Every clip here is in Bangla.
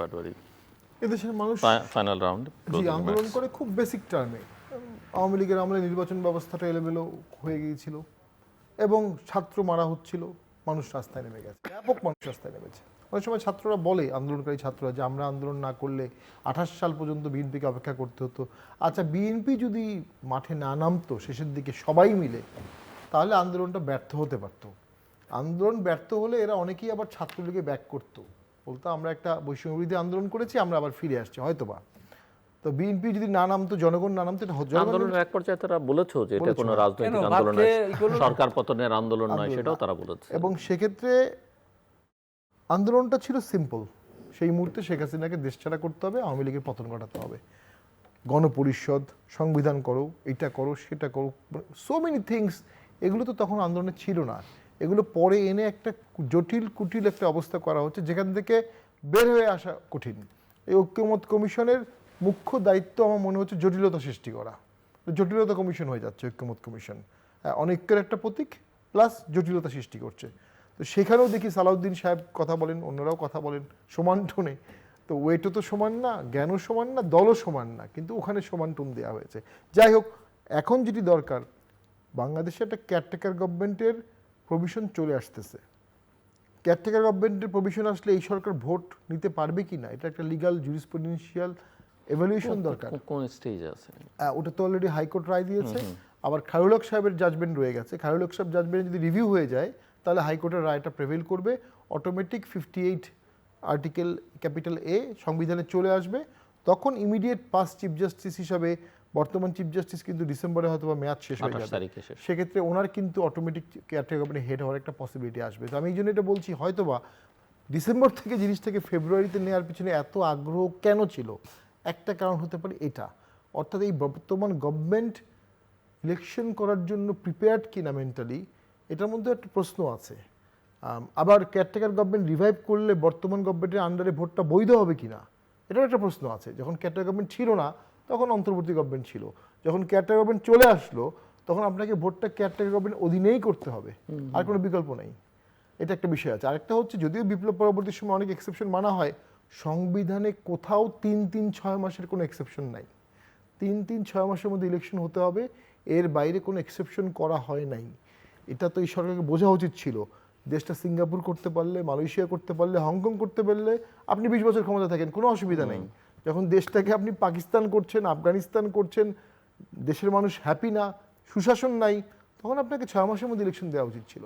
পাটোয়ারি এদেশের মানুষ ফাইনাল রাউন্ড জি আন্দোলন করে খুব বেসিক টার্মে আওয়ামী লীগের আমলে নির্বাচন ব্যবস্থাটা এলোমেলো হয়ে গিয়েছিল এবং ছাত্র মারা হচ্ছিল মানুষ রাস্তায় নেমে গেছে। ব্যাপক মানুষ রাস্তায় নেমেছে। অনেক সময় ছাত্ররা বলে আন্দোলনকারী ছাত্ররা যে আমরা আন্দোলন না করলে আঠাশ সাল পর্যন্ত বিএনপিকে অপেক্ষা করতে হতো। আচ্ছা বিএনপি যদি মাঠে না নামতো শেষের দিকে সবাই মিলে তাহলে আন্দোলনটা ব্যর্থ হতে পারতো। আন্দোলন ব্যর্থ হলে এরা অনেকেই আবার ছাত্রলীগে ব্যাক করতো। বলতো আমরা একটা বৈষম্যবিরোধী আন্দোলন করেছি আমরা আবার ফিরে আসছি। হয়তোবা। তো বিএনপি যদি না নামতো জনগণ না নামতো আন্দোলনের এক পর্যায়ে তারা বলেছ যে এটা কোনো রাজনৈতিক আন্দোলন নয়, সরকার পতনের আন্দোলন নয় সেটাও তারা বলেছে। এবং সেক্ষেত্রে আন্দোলনটা ছিল সিম্পল। সেই মুহূর্তে শেখ হাসিনাকে দেশ ছাড়া করতে হবে আওয়ামী লীগের পতন ঘটাতে হবে। গণপরিষদ সংবিধান করো এটা করো সেটা করো সো মেনি থিংস এগুলো তো তখন আন্দোলনে ছিল না। এগুলো পরে এনে একটা জটিল, কুটিল একটা অবস্থা করা হচ্ছে, যেখান থেকে বের হয়ে আসা কঠিন। এই ঐক্যমত কমিশনের মুখ্য দায়িত্ব আমার মনে হচ্ছে জটিলতা সৃষ্টি করা। জটিলতা কমিশন হয়ে যাচ্ছে, ঐক্যমত কমিশন। অনৈক্যের একটা প্রতীক, প্লাস জটিলতা সৃষ্টি করছে। তো সেখানেও দেখি সালাউদ্দিন সাহেব কথা বলেন, অন্যরাও কথা বলেন, সমান টোনে। তো ওয়েটও তো সমান না, জ্ঞানও সমান না, দলও সমান না, কিন্তু ওখানে সমান টোন দেওয়া হয়েছে। যাই হোক, এখন যেটি দরকার, বাংলাদেশে একটা কেয়ারটেকার গভর্নমেন্টের প্রভিশন চলে আসতেছে। কেয়ারটেকার গভর্নমেন্টের প্রভিশন আসলে এই সরকার ভোট নিতে পারবে কি না এটা একটা লিগাল জুরিসপ্রুডেন্সিয়াল এভ্যালুয়েশন দরকার। কোন স্টেজ আছে? ওটা তো অলরেডি হাইকোর্ট রায় দিয়েছে। আবার খায়রুলক সাহেবের জাজমেন্ট রয়ে গেছে। খায়রুলক সাহেব জাজমেন্ট যদি রিভিউ হয়ে যায় তাহলে হাইকোর্টের রায়টা প্রেভেল করবে। Automatic fifty eight article capital A সংবিধানে চলে আসবে। তখন ইমিডিয়েট পাস চিফ জাস্টিস হিসাবে বর্তমান চিফ জাস্টিস কিন্তু ডিসেম্বরে হয়তো বা মেয়াদ শেষ হয়ে যাবে। তারিখে সেক্ষেত্রে ওনার কিন্তু অটোমেটিক কেয়ারটেকার গভর্নমেন্ট হেড হওয়ার একটা পসিবিলিটি আসবে। তো আমি এই জন্য এটা বলছি হয়তোবা ডিসেম্বর থেকে জিনিসটাকে ফেব্রুয়ারিতে নেওয়ার পিছনে এত আগ্রহ কেন ছিল? একটা কারণ হতে পারে এটা। অর্থাৎ এই বর্তমান গভর্নমেন্ট ইলেকশন করার জন্য প্রিপেয়ার্ড কিনা মেন্টালি এটার মধ্যে একটা প্রশ্ন আছে। আবার কেয়ারটেকার গভর্নমেন্ট রিভাইভ করলে বর্তমান গভর্নমেন্টের আন্ডারে ভোটটা বৈধ হবে কিনা এটাও একটা প্রশ্ন আছে। যখন কেয়ারটেকার গভর্নমেন্ট ছিল না তখন অন্তর্বর্তী গভর্নমেন্ট ছিল। যখন কেয়ারটেকার গভর্নমেন্ট চলে আসলো তখন আপনাকে ভোটটা কেয়ারটেকার গভর্নমেন্ট অধীনেই করতে হবে। আর কোনো বিকল্প নেই। এটা একটা বিষয় আছে। আরেকটা হচ্ছে যদিও বিপ্লব পরবর্তী সময় অনেক এক্সেপশন মানা হয় সংবিধানে কোথাও তিন তিন ছয় মাসের কোনো এক্সেপশন নাই। তিন তিন ছয় মাসের মধ্যে ইলেকশন হতে হবে এর বাইরে কোনো এক্সেপশন করা হয় নাই। এটা তো এই সরকারকে বোঝা উচিত ছিল। দেশটা সিঙ্গাপুর করতে পারলে মালয়েশিয়া করতে পারলে হংকং করতে পারলে আপনি বিশ বছর ক্ষমতা থাকেন কোনো অসুবিধা নেই। যখন দেশটাকে আপনি পাকিস্তান করছেন, আফগানিস্তান করছেন, দেশের মানুষ হ্যাপি না, সুশাসন নাই, তখন আপনাকে ছয় মাসের মধ্যে ইলেকশন দেওয়া উচিত ছিল।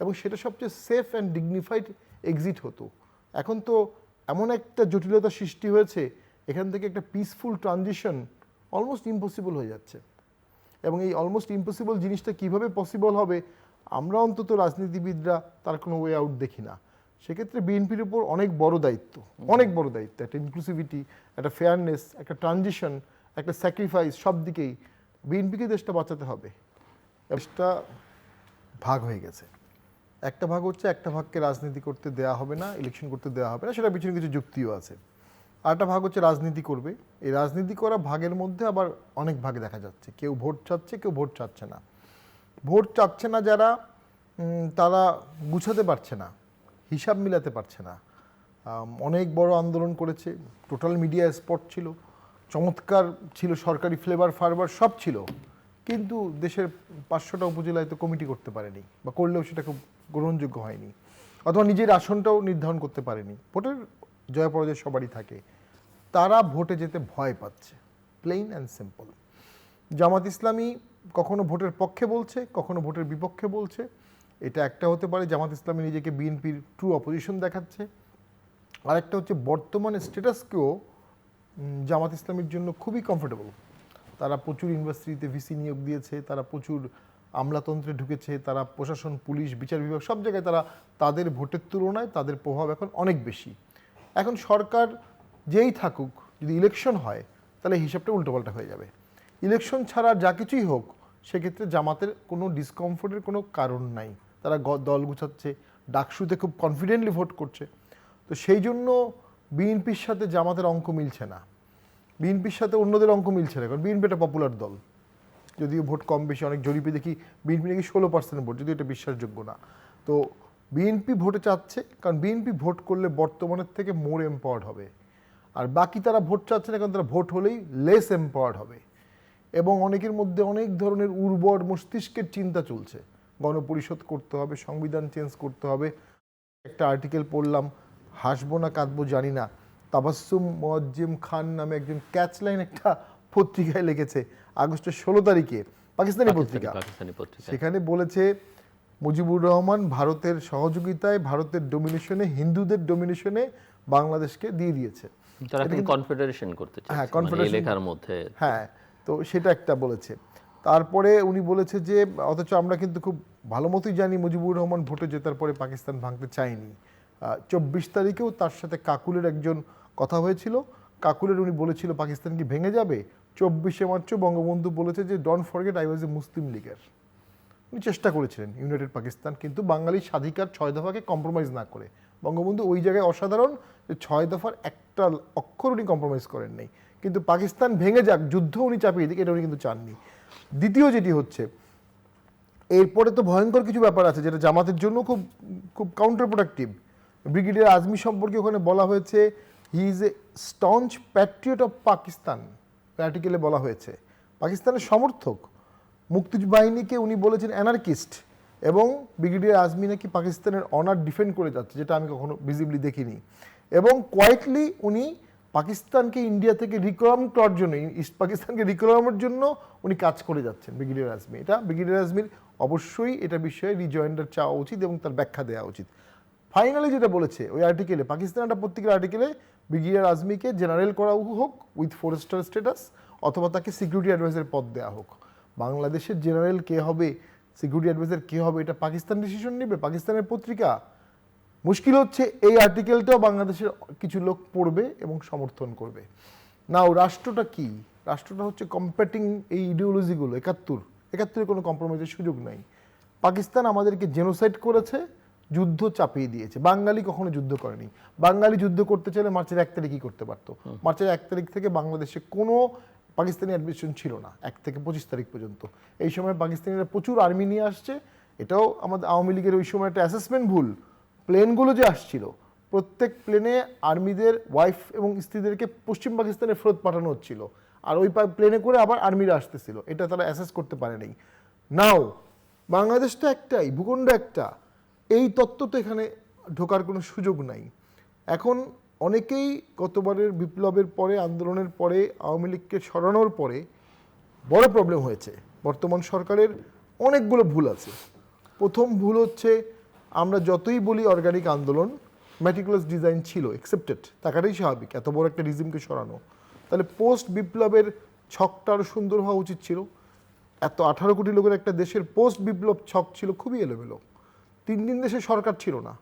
এবং সেটা সবচেয়ে সেফ অ্যান্ড ডিগনিফাইড এক্সিট হতো। এখন তো এমন একটা জটিলতা সৃষ্টি হয়েছে, এখান থেকে একটা পিসফুল ট্রানজিশন অলমোস্ট ইম্পসিবল হয়ে যাচ্ছে। এবং এই অলমোস্ট ইম্পসিবল জিনিসটা কীভাবে পসিবল হবে, আমরা অন্তত রাজনীতিবিদরা তার কোনো ওয়ে আউট দেখি না। সেক্ষেত্রে বিএনপির উপর অনেক বড় দায়িত্ব, অনেক বড় দায়িত্ব, একটা ইনক্লুসিভিটি একটা ফেয়ারনেস একটা ট্রানজিশন একটা স্যাক্রিফাইস সব দিকেই বিএনপিকে দেশটা বাঁচাতে হবে। দেশটা ভাগ হয়ে গেছে। একটা ভাগ হচ্ছে একটা ভাগকে রাজনীতি করতে দেওয়া হবে না ইলেকশন করতে দেওয়া হবে না সেটা পিছনে কিছু যুক্তিও আছে। আরেকটা ভাগ হচ্ছে রাজনীতি করবে। এই রাজনীতি করা ভাগের মধ্যে আবার অনেক ভাগে দেখা যাচ্ছে। কেউ ভোট চাচ্ছে, কেউ ভোট চাচ্ছে না। ভোট চাচ্ছে না যারা তারা গুছাতে পারছে না। হিসাব মিলাতে পারছে না। অনেক বড় আন্দোলন করেছে, টোটাল মিডিয়া স্পট ছিল, চমৎকার ছিল সরকারি ফ্লেভার, ফারবার, সব ছিল। কিন্তু দেশের পাঁচশোটা উপজেলায় তো কমিটি করতে পারেনি, বা করলেও সেটা খুব গ্রহণযোগ্য হয়নি, অথবা নিজের আসনটাও নির্ধারণ করতে পারেনি। ভোটের জয় পরাজয় সবারই থাকে। তারা ভোটে যেতে ভয় পাচ্ছে plain and simple Jamaat Islami কখনো ভোটের পক্ষে বলছে, কখনো ভোটের বিপক্ষে বলছে। এটা একটা হতে পারে জামাত ইসলামী নিজেকে বিএনপির ট্রু অপোজিশন দেখাচ্ছে। আরেকটা হচ্ছে বর্তমানে স্ট্যাটাসকেও জামাত ইসলামীর জন্য খুবই কমফোর্টেবল তারা প্রচুর ইউনিভার্সিটিতে ভিসি নিয়োগ দিয়েছে, তারা প্রচুর আমলাতন্ত্রে ঢুকেছে, তারা প্রশাসন, পুলিশ, বিচার বিভাগ সব জায়গায় তারা তাদের ভোটের তুলনায় তাদের প্রভাব এখন অনেক বেশি। এখন সরকার যেই থাকুক, যদি ইলেকশন হয়, তাহলে হিসাবটা উল্টোপাল্টা হয়ে যাবে। ইলেকশন ছাড়া যা কিছুই হোক, সেক্ষেত্রে জামাতের কোনো ডিসকমফোর্টের কোনো কারণ নাই। তারা দল গুছাচ্ছে, ডাকসুতে খুব কনফিডেন্টলি ভোট করছে। তো সেই জন্য বিএনপির সাথে জামাতের অঙ্ক মিলছে না। বিএনপির সাথে অন্যদের অঙ্ক মিলছে না, কারণ বিএনপি একটা পপুলার দল। যদিও ভোট কম বেশি, অনেক জরিপে দেখি বিএনপি নাকি ষোলো পার্সেন্ট ভোট, যদিও এটা বিশ্বাসযোগ্য না। তো বিএনপি ভোটে চাচ্ছে, কারণ বিএনপি ভোট করলে বর্তমানের থেকে মোর এম্পাওয়ার্ড হবে। আর বাকি তারা ভোট চাচ্ছে না, কারণ তারা ভোট হলেই লেস এম্পাওয়ার্ড হবে। এবং অনেকের মধ্যে অনেক ধরনের উর্বর মস্তিষ্কের চিন্তা চলছে। গণপরিষদ করতে হবে সংবিধান চেঞ্জ করতে হবে। একটা আর্টিকেল পড়লাম হাসবো না কাঁদবো জানি না। তাবাসুম মোয়াজ্জেম খান নামে একজন ক্যাচলাইন একটা পত্রিকায় লিখেছে আগস্টের ষোলো তারিখে পাকিস্তানি পত্রিকা। সেখানে বলেছে মুজিবুর রহমান ভারতের সহযোগিতায় ভারতের ডোমিনেশনে হিন্দুদের ডোমিনেশনে বাংলাদেশকে দিয়ে দিয়েছে। তারা কনফেডারেশন করতে চায় হ্যাঁ, মানে এই confederation- লেখার মধ্যে। হ্যাঁ তো সেটা একটা বলেছে। তারপরে উনি বলেছে যে, অথচ আমরা কিন্তু খুব ভালো মতোই জানি মুজিবুর রহমান ভোটে জেতার পরে পাকিস্তান ভাঙতে চায়নি। চব্বিশ তারিখেও তার সাথে কাকুলের একজন কথা হয়েছিল। কাকুলের উনি বলেছিল, পাকিস্তান কি ভেঙে যাবে? চব্বিশে মার্চ বঙ্গবন্ধু বলেছে যে ডন ফরগেট আই ওয়াজ এ মুসলিম লীগের উনি চেষ্টা করেছিলেন ইউনাইটেড পাকিস্তান, কিন্তু বাঙালি স্বাধিকার ছয় দফাকে কম্প্রোমাইজ না করে। বঙ্গবন্ধু ওই জায়গায় অসাধারণ যে, ছয় দফার একটা অক্ষর উনি কম্প্রোমাইজ করেন নাই কিন্তু পাকিস্তান ভেঙে যাক যুদ্ধ উনি চাপিয়ে দিক, এটা উনি কিন্তু চাননি। দ্বিতীয় যেটি হচ্ছে, এরপরে তো ভয়ঙ্কর কিছু ব্যাপার আছে, যেটা জামাতের জন্য খুব খুব কাউন্টার প্রোডাক্টিভ ব্রিগেডিয়ার আজমি সম্পর্কে ওখানে বলা হয়েছে he is a staunch patriot of Pakistan আর্টিকেলে বলা হয়েছে। পাকিস্তানের সমর্থক, মুক্তিবাহিনীকে উনি বলেছেন অ্যানার্কিস্ট এবং ব্রিগেডিয়ার আজমি নাকি পাকিস্তানের অনার ডিফেন্ড করে যাচ্ছে, যেটা আমি কখনো ভিজিবলি দেখিনি। এবং কোয়াইটলি উনি পাকিস্তানকে ইন্ডিয়া থেকে রিকলাম করার জন্য ইস্ট পাকিস্তানকে রিকলামের জন্য উনি কাজ করে যাচ্ছেন ব্রিগেডিয়ার আজমি এটা ব্রিগেডিয়ার আজমির অবশ্যই এটা বিষয়ে রিজয়েন্ডার চাওয়া উচিত এবং তার ব্যাখ্যা দেওয়া উচিত। ফাইনালি যেটা বলেছে, ওই আর্টিকেলে পাকিস্তান একটা পত্রিকার আর্টিকেলে ব্রিগেডিয়ার আজমিকে জেনারেল করা হোক উইথ ফোর স্টার স্ট্যাটাস অথবা তাকে সিকিউরিটি অ্যাডভাইজার পদ দেওয়া হোক। বাংলাদেশের জেনারেল কে হবে সিকিউরিটি অ্যাডভাইজার কে হবে, এটা পাকিস্তান ডিসিশন নেবে, পাকিস্তানের পত্রিকা। মুশকিল হচ্ছে এই আর্টিকেলটাও বাংলাদেশের কিছু লোক পড়বে এবং সমর্থন করবে। নাও রাষ্ট্রটা কি? রাষ্ট্রটা হচ্ছে কম্প্যাটিং এই ইডিওলজিগুলো একাত্তর। একাত্তরে কোনো কম্প্রোমাইজের সুযোগ নাই। পাকিস্তান আমাদেরকে জেনোসাইড করেছে যুদ্ধ চাপিয়ে দিয়েছে। বাঙালি কখনো যুদ্ধ করেনি। বাঙালি যুদ্ধ করতে চাইলে মার্চের এক তারিখই করতে পারতো। মার্চের এক তারিখ থেকে বাংলাদেশে কোনো পাকিস্তানি অ্যাডমিশন ছিল না এক থেকে পঁচিশ তারিখ পর্যন্ত। এই সময় পাকিস্তানিরা প্রচুর আর্মি নিয়ে আসছে। এটাও আমাদের আওয়ামী লীগের ওই সময় একটা অ্যাসেসমেন্ট ভুল। প্লেনগুলো যে আসছিল, প্রত্যেক প্লেনে আর্মিদের ওয়াইফ এবং স্ত্রীদেরকে পশ্চিম পাকিস্তানে ফেরত পাঠানো হচ্ছিল। আর ওই প্লেনে করে আবার আর্মিরা আসতেছিল। এটা তারা অ্যাসেস করতে পারেনি। নাও বাংলাদেশ তো একটাই, ভূখণ্ড একটা। এই তত্ত্ব তো এখানে ঢোকার কোনো সুযোগ নাই। এখন অনেকেই গতবারের বিপ্লবের পরে, আন্দোলনের পরে, আওয়ামী লীগকে সরানোর পরে বড় প্রবলেম হয়েছে। বর্তমান সরকারের অনেকগুলো ভুল আছে। প্রথম ভুল হচ্ছে আমরা যতই বলি অর্গানিক আন্দোলন ম্যাটিকুলাস ডিজাইন ছিল অ্যাকসেপ্টেড টাকাটাই স্বাভাবিক। এত বড় একটা রিজিমকে সরানো। তাহলে পোস্ট বিপ্লবের ছকটা আরও সুন্দর হওয়া উচিত ছিল। এত আঠারো কোটি লোকের একটা দেশের পোস্ট বিপ্লব ছক ছিল খুবই এলোমেলো। তিন দিন দেশে সরকার ছিল না।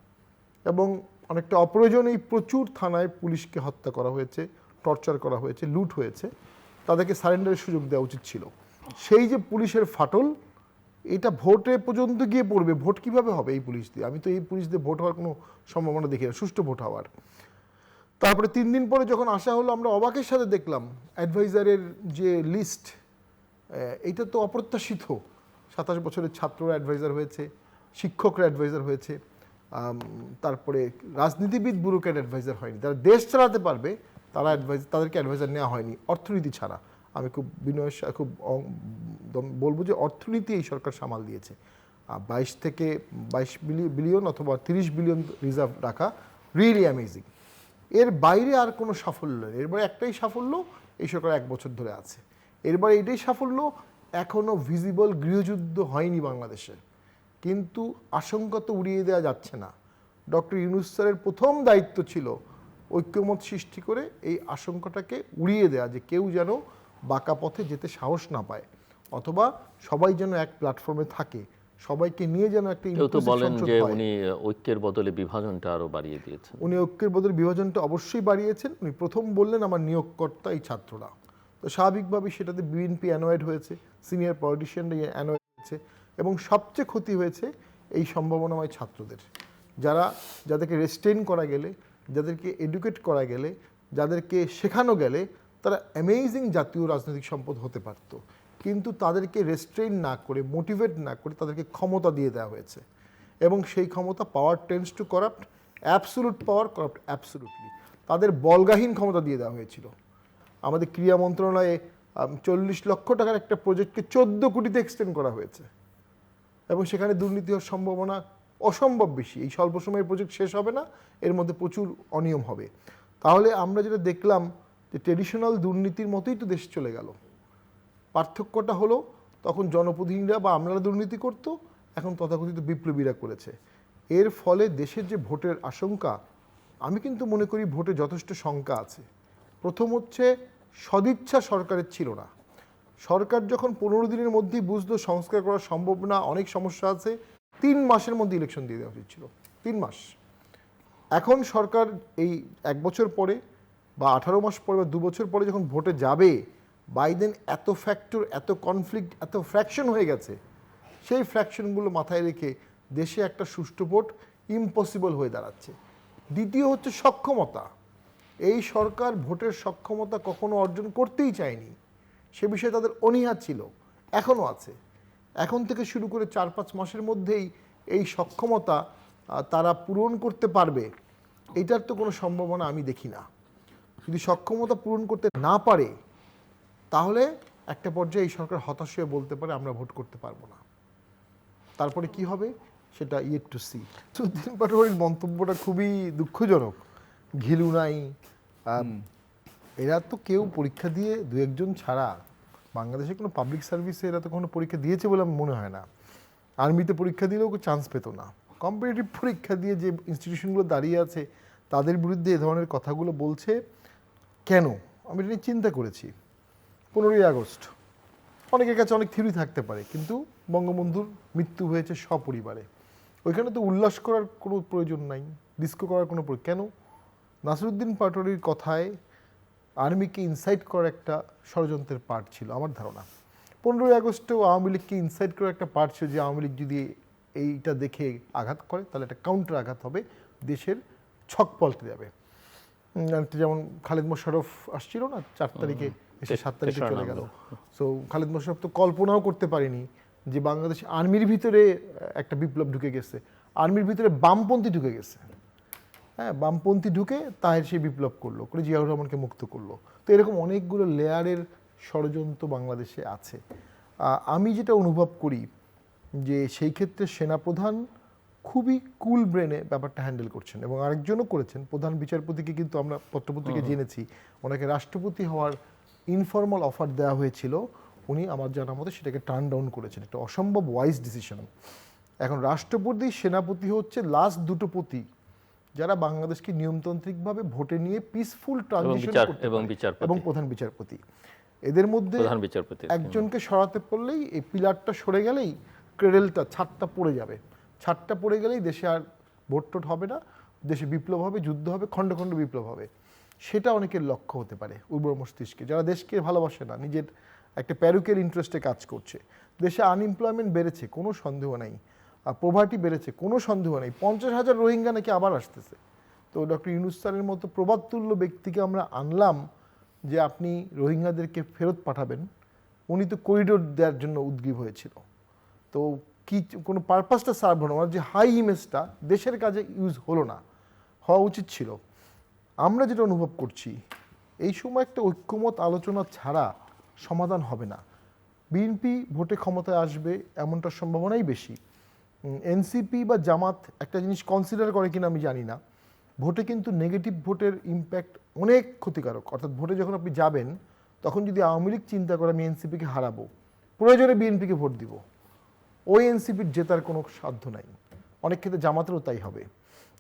এবং অনেকটা অপ্রয়োজনেই প্রচুর থানায় পুলিশকে হত্যা করা হয়েছে টর্চার করা হয়েছে, লুট হয়েছে। তাদেরকে সারেন্ডারের সুযোগ দেওয়া উচিত ছিল। সেই যে পুলিশের ফাটল এটা ভোটে পর্যন্ত গিয়ে পড়বে। ভোট কীভাবে হবে এই পুলিশ দিয়ে আমি তো এই পুলিশ দিয়ে ভোট হওয়ার কোনো সম্ভাবনা দেখি না। সুষ্ঠু ভোট হওয়ার। তারপরে তিন দিন পরে যখন আসা হলো, আমরা অবাকের সাথে দেখলাম অ্যাডভাইজারের যে লিস্ট এইটা তো অপ্রত্যাশিত। সাতাশ বছরের ছাত্ররা অ্যাডভাইজার হয়েছে, শিক্ষকরা অ্যাডভাইজার হয়েছে তারপরে রাজনীতিবিদ ব্যুরোক্র্যাট অ্যাডভাইজার হয়নি। যারা দেশ চালাতে পারবে, তারা অ্যাডভাইজ তাদেরকে অ্যাডভাইজার নেওয়া হয়নি। অর্থনীতি ছাড়া। আমি খুব বিনয়ের খুব অং- দম- বলব যে অর্থনীতি এই সরকার সামাল দিয়েছে। বাইশ থেকে বাইশ বিলিয়ন অথবা তিরিশ বিলিয়ন রিজার্ভ রাখা রিয়েলি অ্যামেজিং এর বাইরে আর কোনো সাফল্য নেই। এরপরে একটাই সাফল্য, এই সরকার এক বছর ধরে আছে। এরপরে এটাই সাফল্য এখনও ভিজিবল গৃহযুদ্ধ হয়নি বাংলাদেশে। কিন্তু আশঙ্কা তো উড়িয়ে দেওয়া যাচ্ছে না। ডক্টর ইউনুস স্যারের প্রথম দায়িত্ব ছিল ঐক্যমত সৃষ্টি করে এই আশঙ্কাটাকে উড়িয়ে দেওয়া যে কেউ যেন বাঁকা পথে যেতে সাহস না পায়। অথবা সবাই যেন এক প্ল্যাটফর্মে থাকে সবাইকে নিয়ে যেন একটা কেউ তো বলেন যে উনি ঐক্যের বদলে বিভাজনটা আরও বাড়িয়ে দিয়েছেন। উনি ঐক্যের বদলে বিভাজনটা অবশ্যই বাড়িয়েছেন। উনি প্রথম বললেন আমার নিয়োগকর্তা এই ছাত্ররা। তো স্বাভাবিকভাবেই সেটাতে বিএনপি অ্যানয়েড হয়েছে সিনিয়র পলিটিশিয়ানরা অ্যানয়েড হয়েছে এবং সবচেয়ে ক্ষতি হয়েছে এই সম্ভাবনাময় ছাত্রদের। যারা যাদেরকে রেস্টেইন করা গেলে যাদেরকে এডুকেট করা গেলে যাদেরকে শেখানো গেলে তারা অ্যামেজিং জাতীয় রাজনৈতিক সম্পদ হতে পারত। কিন্তু তাদেরকে রেস্ট্রেইন না করে মোটিভেট না করে তাদেরকে ক্ষমতা দিয়ে দেওয়া হয়েছে। এবং সেই ক্ষমতা power tends to corrupt absolute power corrupt absolutely তাদের বলগাহীন ক্ষমতা দিয়ে দেওয়া হয়েছিল। আমাদের ক্রীড়া মন্ত্রণালয়ে চল্লিশ লক্ষ টাকার একটা প্রজেক্টকে চোদ্দ কোটিতে এক্সটেন্ড করা হয়েছে। এবং সেখানে দুর্নীতি হওয়ার সম্ভাবনা অসম্ভব বেশি। এই স্বল্প সময়ের প্রজেক্ট শেষ হবে না, এর মধ্যে প্রচুর অনিয়ম হবে। তাহলে আমরা যেটা দেখলাম, যে ট্রেডিশনাল দুর্নীতির মতোই তো দেশ চলে গেল। পার্থক্যটা হলো তখন জনপ্রতিনিধিরা বা আমলারা দুর্নীতি করতো, এখন তথাকথিত বিপ্লবীরা করেছে। এর ফলে দেশের যে ভোটের আশঙ্কা, আমি কিন্তু মনে করি ভোটে যথেষ্ট শঙ্কা আছে। প্রথম হচ্ছে সদিচ্ছা সরকারের ছিল না। সরকার যখন পনেরো দিনের মধ্যেই বুঝলো সংস্কার করা সম্ভব না, অনেক সমস্যা আছে, তিন মাসের মধ্যে ইলেকশন দিয়ে দেওয়া উচিত ছিল, তিন মাস। এখন সরকার এই এক বছর পরে বা আঠারো মাস পরে বা দু বছর পরে যখন ভোটে যাবে বাইডেন এত ফ্যাক্টর এত কনফ্লিক্ট এত ফ্র্যাকশন হয়ে গেছে, সেই ফ্র্যাকশনগুলো মাথায় রেখে দেশে একটা সুষ্ঠু ভোট ইম্পসিবল হয়ে দাঁড়াচ্ছে। দ্বিতীয় হচ্ছে সক্ষমতা। এই সরকার ভোটের সক্ষমতা কখনো অর্জন করতেই চায়নি। সে বিষয়ে তাদের অনীহা ছিল এখনও আছে। এখন থেকে শুরু করে চার পাঁচ মাসের মধ্যেই এই সক্ষমতা তারা পূরণ করতে পারবে, এটার তো কোনো সম্ভাবনা আমি দেখি না। যদি সক্ষমতা পূরণ করতে না পারে তাহলে একটা পর্যায়ে এই সরকার হতাশ হয়ে বলতে পারে আমরা ভোট করতে পারব না। তারপরে কি হবে? সেটা ইয়েট টু সি সুদ্দিন পাটোয়ারির মন্তব্যটা খুবই দুঃখজনক। ঘিলু নাই। এরা তো কেউ পরীক্ষা দিয়ে দু একজন ছাড়া বাংলাদেশে কোনো পাবলিক সার্ভিসে এরা তো কোনো পরীক্ষা দিয়েছে বলে আমার মনে হয় না। আর্মিতে পরীক্ষা দিলেও কেউ চান্স পেতো না। কম্পিটিটিভ পরীক্ষা দিয়ে যে ইনস্টিটিউশনগুলো দাঁড়িয়ে আছে তাদের বিরুদ্ধে এ ধরনের কথাগুলো বলছে কেন? আমি এটা নিয়ে চিন্তা করেছি। পনেরোই আগস্ট। অনেকের কাছে অনেক থিওরি থাকতে পারে, কিন্তু বঙ্গবন্ধুর মৃত্যু হয়েছে সপরিবারে। ওইখানে তো উল্লাস করার কোনো প্রয়োজন নাই ডিস্কো করার কোনো প্রয়োজন। কেন? নাসিরুদ্দিন পাটোয়ারির কথায় আর্মিকে ইনসাইট করার একটা ষড়যন্ত্রের পার্ট ছিল, আমার ধারণা। পনেরোই আগস্টেও আওয়ামী লীগকে ইনসাইট করার একটা পার্ট ছিল যে আওয়ামী লীগ যদি এইটা দেখে আঘাত করে, তাহলে একটা কাউন্টার আঘাত হবে, দেশের ছক পাল্টে যাবে। যেমন খালেদ মোশারফ আসছিল না, চার তারিখে এসে সাত তারিখে চলে গেল। সো খালেদ মোশারফ তো কল্পনাও করতে পারেনি যে বাংলাদেশ আর্মির ভিতরে একটা বিপ্লব ঢুকে গেছে। আর্মির ভিতরে বামপন্থী ঢুকে গেছে। হ্যাঁ বামপন্থী ঢুকে তাহের সেই বিপ্লব করল করে জিয়াউর রহমানকে মুক্ত করল। তো এরকম অনেকগুলো লেয়ারের ষড়যন্ত্র বাংলাদেশে আছে। আমি যেটা অনুভব করি যে সেই ক্ষেত্রে সেনাপ্রধান খুবই কুল ব্রেনে ব্যাপারটা হ্যান্ডেল করছেন এবং আরেকজনও করেছেন। প্রধান বিচারপতিকে কিন্তু আমরা পত্রপত্রিকে জেনেছি। ওনাকে রাষ্ট্রপতি হওয়ার ইনফর্মাল অফার দেওয়া হয়েছিল উনি আমার জানা মতে সেটাকে টার্ন ডাউন করেছেন। একটা অসম্ভব ওয়াইজ ডিসিশন এখন রাষ্ট্রপতি সেনাপতি হচ্ছে লাস্ট দুটো পতি যারা বাংলাদেশকে নিয়মতান্ত্রিকভাবে ভোটে নিয়ে পিসফুল ট্রানজিশন এবং বিচারপতি। এবং প্রধান বিচারপতি। এদের মধ্যে প্রধান বিচারপতি একজনকে সরাতে পারলেই এই পিলারটা সরে গেলেই ক্রেডেলটা ছাদটা পড়ে যাবে। ছাদটা পড়ে গেলেই দেশে আর ভোট টোট হবে না দেশে বিপ্লব হবে যুদ্ধ হবে খণ্ড খণ্ড বিপ্লব হবে। সেটা অনেকের লক্ষ্য হতে পারে উর্বর মস্তিষ্কে। যারা দেশকে ভালোবাসে না, নিজের একটা প্যারুকের ইন্টারেস্টে কাজ করছে। দেশে আনএমপ্লয়মেন্ট বেড়েছে, কোনো সন্দেহ নেই। আর প্রভার্টি বেড়েছে, কোনো সন্দেহ নেই। পঞ্চাশ হাজার রোহিঙ্গা নাকি আবার আসতেছে। তো ডক্টর ইউনুস স্যারের মতো প্রবাদতুল্য ব্যক্তিকে আমরা আনলাম যে আপনি রোহিঙ্গাদেরকে ফেরত পাঠাবেন। উনি তো করিডোর দেওয়ার জন্য উদ্গ্রীব হয়েছিল। তো কি কোনো পারপাসটা সার্ভ হলো যে হাই ইমেজটা দেশের কাজে ইউজ হলো না। হওয়া উচিত ছিল। আমরা যেটা অনুভব করছি, এই সময় একটা ঐক্যমত আলোচনা ছাড়া সমাধান হবে না। বিএনপি ভোটে ক্ষমতায় আসবে এমনটার সম্ভাবনাই বেশি। এনসিপি বা জামাত একটা জিনিস কনসিডার করে কিনা আমি জানি না। ভোটে কিন্তু নেগেটিভ ভোটের ইম্প্যাক্ট অনেক ক্ষতিকারক। অর্থাৎ ভোটে যখন আপনি যাবেন, তখন যদি আওয়ামী লীগ চিন্তা করে, আমি এনসিপিকে হারাবো, প্রয়োজনে বিএনপিকে ভোট দিব। ওই এনসিপির জেতার কোনো সাধ্য নাই। অনেক ক্ষেত্রে জামাতেরও তাই হবে।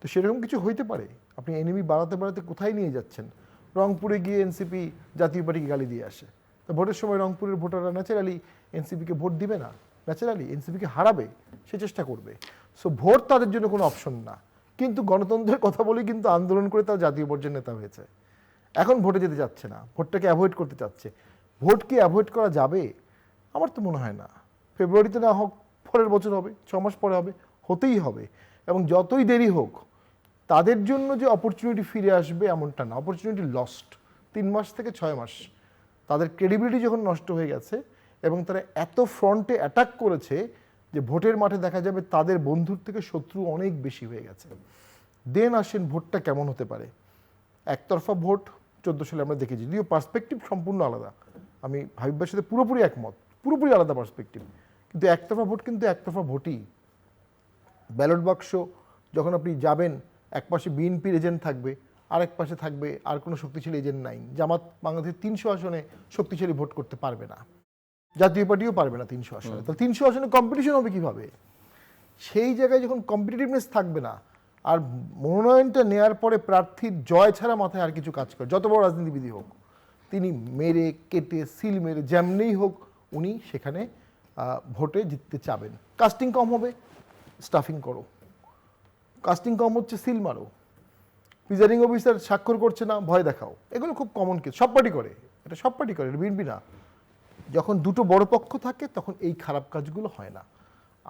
তো সেরকম কিছু হইতে পারে? আপনি এনিমি বাড়াতে বাড়াতে কোথায় নিয়ে যাচ্ছেন? রংপুরে গিয়ে এনসিপি জাতীয় পার্টিকে গালি দিয়ে আসে। তো ভোটের সময় রংপুরের ভোটাররা ন্যাচারালি এনসিপিকে ভোট দিবে না। ন্যাচারালি এনসিপিকে হারাবে, সে চেষ্টা করবে। সো ভোট তাদের জন্য কোনো অপশন না। কিন্তু গণতন্ত্রের কথা বলে কিন্তু আন্দোলন করে তারা জাতীয় পর্যায়ের নেতা হয়েছে। এখন ভোটে যেতে যাচ্ছে না, ভোটটাকে অ্যাভয়েড করতে চাচ্ছে। ভোট কি অ্যাভয়েড করা যাবে? আমার তো মনে হয় না। ফেব্রুয়ারিতে না হোক, পরের বছর হবে, ছ মাস পরে হবে, হতেই হবে। এবং যতই দেরি হোক তাদের জন্য যে অপরচুনিটি ফিরে আসবে এমনটা না। অপরচুনিটি লস্ট তিন মাস থেকে ছয় মাস। তাদের ক্রেডিবিলিটি যখন নষ্ট হয়ে গেছে এবং তারা এত ফ্রন্টে অ্যাটাক করেছে যে ভোটের মাঠে দেখা যাবে তাদের বন্ধুর থেকে শত্রু অনেক বেশি হয়ে গেছে। দেন আসেন ভোটটা কেমন হতে পারে? একতরফা ভোট, চোদ্দ সালে আমরা দেখেছি। যদিও পার্সপেক্টিভ সম্পূর্ণ আলাদা। আমি হাবিবের সাথে পুরোপুরি একমত। পুরোপুরি আলাদা পার্সপেক্টিভ কিন্তু একতরফা ভোট কিন্তু একতরফা ভোটই। ব্যালট বাক্স যখন আপনি যাবেন এক পাশে বিএনপির এজেন্ট থাকবে আরেক পাশে থাকবে আর কোনো শক্তিশালী এজেন্ট নাই। জামাত বাংলাদেশের তিনশো আসনে শক্তিশালী ভোট করতে পারবে না। জাতীয় পার্টিও পারবে না তিনশো আসনে। তাহলে তিনশো আসনে কম্পিটিশন হবে কীভাবে? সেই জায়গায় যখন কম্পিটিটিভনেস থাকবে না আর মনোনয়নটা নেয়ার পরে প্রার্থীর জয় ছাড়া মাথায় আর কিছু কাজ করে যত বড় রাজনীতিবিদই হোক তিনি মেরে কেটে সিল মেরে যেমনেই হোক উনি সেখানে ভোটে জিততে চাবেন। কাস্টিং কম হবে স্টাফিং করো। কাস্টিং কম হচ্ছে সিল মারো। প্রিজাইডিং অফিসার স্বাক্ষর করছে না, ভয় দেখাও। এগুলো খুব কমন কেস সব পার্টি করে, এটা সব পার্টি করে বিএনপি না। যখন দুটো বড় পক্ষ থাকে, তখন এই খারাপ কাজগুলো হয় না।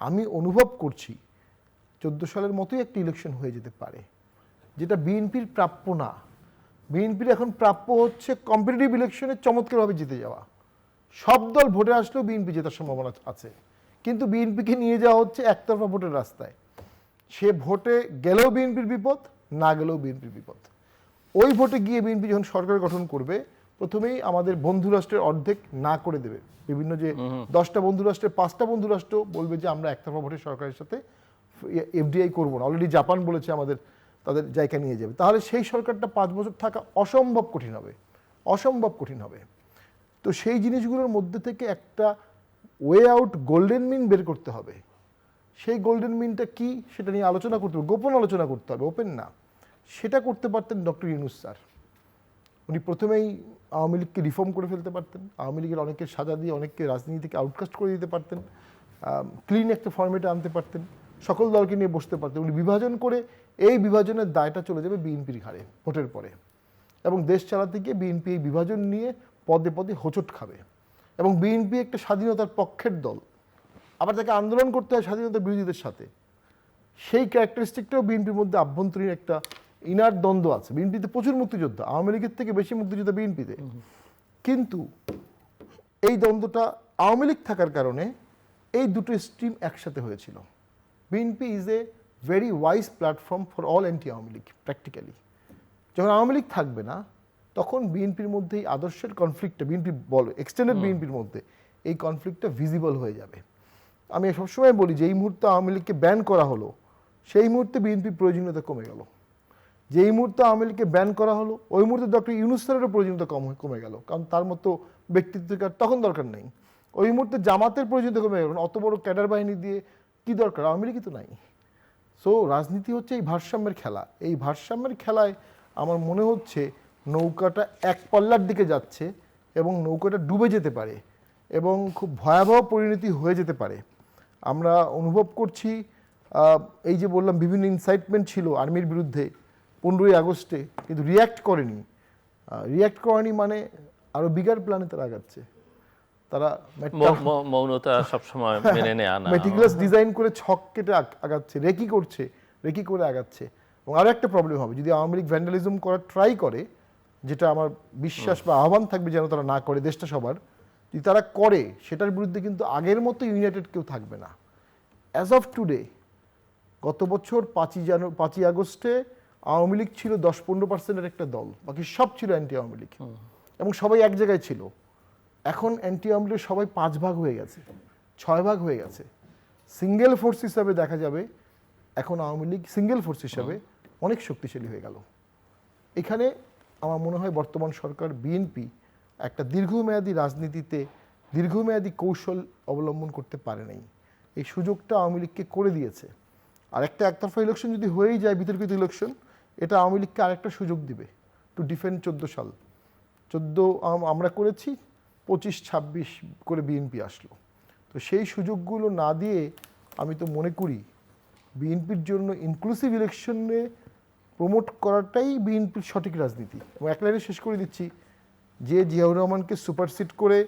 আমি অনুভব করছি, চোদ্দ সালের মতোই একটি ইলেকশন হয়ে যেতে পারে, যেটা বিএনপির প্রাপ্য না। বিএনপির এখন প্রাপ্য হচ্ছে কম্পিটিটিভ ইলেকশনে চমৎকারভাবে জিতে যাওয়া। সব দল ভোটে আসলেও বিএনপি জেতার সম্ভাবনা আছে। কিন্তু বিএনপিকে নিয়ে যাওয়া হচ্ছে একতরফা ভোটের রাস্তায়। সে ভোটে গেলেও বিএনপির বিপদ না গেলেও বিএনপির বিপদ। ওই ভোটে গিয়ে বিএনপি যখন সরকার গঠন করবে প্রথমেই আমাদের বন্ধু রাষ্ট্রের অর্ধেক না করে দেবে। বিভিন্ন যে দশটা বন্ধু রাষ্ট্রের পাঁচটা বন্ধু রাষ্ট্র বলবে যে আমরা একতরফা ভোটে সরকারের সাথে এফডিআই করব না। অলরেডি জাপান বলেছে আমাদের তাদের জায়গা নিয়ে যাবে। তাহলে সেই সরকারটা পাঁচ বছর থাকা অসম্ভব কঠিন হবে। অসম্ভব কঠিন হবে। তো সেই জিনিসগুলোর মধ্যে থেকে একটা ওয়ে আউট গোল্ডেন মিন বের করতে হবে। সেই গোল্ডেন মিনটা কি সেটা নিয়ে আলোচনা করতে হবে, গোপন আলোচনা করতে হবে ওপেন না। সেটা করতে পারতেন ডক্টর ইউনুস স্যার। উনি প্রথমেই আওয়ামী লীগকে রিফর্ম করে ফেলতে পারতেন, আওয়ামী লীগের অনেককে সাজা দিয়ে, অনেককে রাজনীতি থেকে আউটকাস্ট করে দিতে পারতেন ক্লিন একটা ফর্মেটে আনতে পারতেন, সকল দলকে নিয়ে বসতে পারতেন। উনি বিভাজন করে এই বিভাজনের দায়টা চলে যাবে বিএনপির ঘাড়ে ভোটের পরে। এবং দেশ চালাতে গিয়ে বিএনপি এই বিভাজন নিয়ে পদে পদে হোঁচট খাবে। এবং বিএনপি একটা স্বাধীনতার পক্ষের দল আবার তাকে আন্দোলন করতে হয় স্বাধীনতা বিরোধীদের সাথে। সেই ক্যারেক্টারিস্টিকটাও বিএনপির মধ্যে আভ্যন্তরীণ একটা ইনার দ্বন্দ্ব আছে। বিএনপিতে প্রচুর মুক্তিযোদ্ধা আওয়ামী লীগের থেকে বেশি মুক্তিযোদ্ধা বিএনপিতে। কিন্তু এই দ্বন্দ্বটা আওয়ামী লীগ থাকার কারণে এই দুটো স্ট্রিম একসাথে হয়েছিল। BNP is a very wise platform for all anti Awami League practically যখন আওয়ামী লীগ থাকবে না তখন বিএনপির মধ্যে এই আদর্শের কনফ্লিক্টটা বিএনপি বলো এক্সটেন্ডেড বিএনপির মধ্যে এই কনফ্লিক্টটা ভিজিবল হয়ে যাবে। আমি সবসময় বলি যে এই মুহূর্তে আওয়ামী লীগকে ব্যান করা হলো, সেই মুহূর্তে বিএনপির প্রয়োজনীয়তা কমে গেল। যেই মুহূর্তে আওয়ামী লীগকে ব্যান করা হলো, ওই মুহূর্তে ডক্টর ইউনুস প্রয়োজনীয়তা কম কমে গেল। কারণ তার মতো ব্যক্তিত্বের তখন দরকার নেই। ওই মুহূর্তে জামাতের প্রয়োজনীয়তা কমে গেল। অত বড় ক্যাডার বাহিনী দিয়ে কি দরকার? আওয়ামী লীগই তো নাই। সো রাজনীতি হচ্ছে এই ভারসাম্যের খেলা। এই ভারসাম্যের খেলায় আমার মনে হচ্ছে নৌকাটা এক পাল্লার দিকে যাচ্ছে এবং নৌকাটা ডুবে যেতে পারে এবং খুব ভয়াবহ পরিণতি হয়ে যেতে পারে। আমরা অনুভব করছি এই যে বললাম বিভিন্ন ইনসাইটমেন্ট ছিল আর্মির বিরুদ্ধে পনেরোই আগস্টে কিন্তু রিয়্যাক্ট করেনি। রিয়্যাক্ট করেনি মানে আরও বিগার প্ল্যানে তারা আগাচ্ছে। তারা মৌনতা সবসময় মেনে নেয়া না মেটিকুলাস ডিজাইন করে ছক কেটে আগাচ্ছে রেকি করছে রেকি করে আগাচ্ছে। এবং আরও একটা প্রবলেম হবে যদি আওয়ামী লীগ ভ্যান্ডালিজম করার ট্রাই করে যেটা আমার বিশ্বাস বা আহ্বান থাকবে যেন তারা না করে দেশটা সবার যদি তারা করে সেটার বিরুদ্ধে কিন্তু আগের মতো ইউনাইটেড কেউ থাকবে না। অ্যাজ অফ টুডে গত বছর পাঁচই জানু পাঁচই আগস্টে আওয়ামী লীগ ছিল দশ পনেরো পার্সেন্টের একটা দল বাকি সব ছিল অ্যান্টি আওয়ামী লীগ। এবং সবাই এক জায়গায় ছিল। এখন অ্যান্টি আওয়ামী লীগ সবাই পাঁচ ভাগ হয়ে গেছে ছয় ভাগ হয়ে গেছে। সিঙ্গেল ফোর্স হিসাবে দেখা যাবে এখন আওয়ামী লীগ সিঙ্গেল ফোর্স হিসাবে অনেক শক্তিশালী হয়ে গেল। এখানে আমার মনে হয় বর্তমান সরকার বিএনপি একটা দীর্ঘমেয়াদী রাজনীতিতে দীর্ঘমেয়াদী কৌশল অবলম্বন করতে পারে নাই। এই সুযোগটা আওয়ামী লীগকে করে দিয়েছে। আর একটা একতরফা ইলেকশন যদি হয়েই যায়, বিতর্কিত ইলেকশন এটা আওয়ামী লীগকে আরেকটা সুযোগ দিবে টু ডিফেন্ড চোদ্দ সাল। চোদ্দ আমরা করেছি, পঁচিশ, ছাব্বিশ করে বিএনপি আসলো। তো সেই সুযোগগুলো না দিয়ে আমি তো মনে করি বিএনপির জন্য ইনক্লুসিভ ইলেকশনে প্রমোট করাটাই বিএনপির সঠিক রাজনীতি। এবং এক লাইনে শেষ করে দিচ্ছি যে জিয়াউর রহমানকে সুপারসিড করে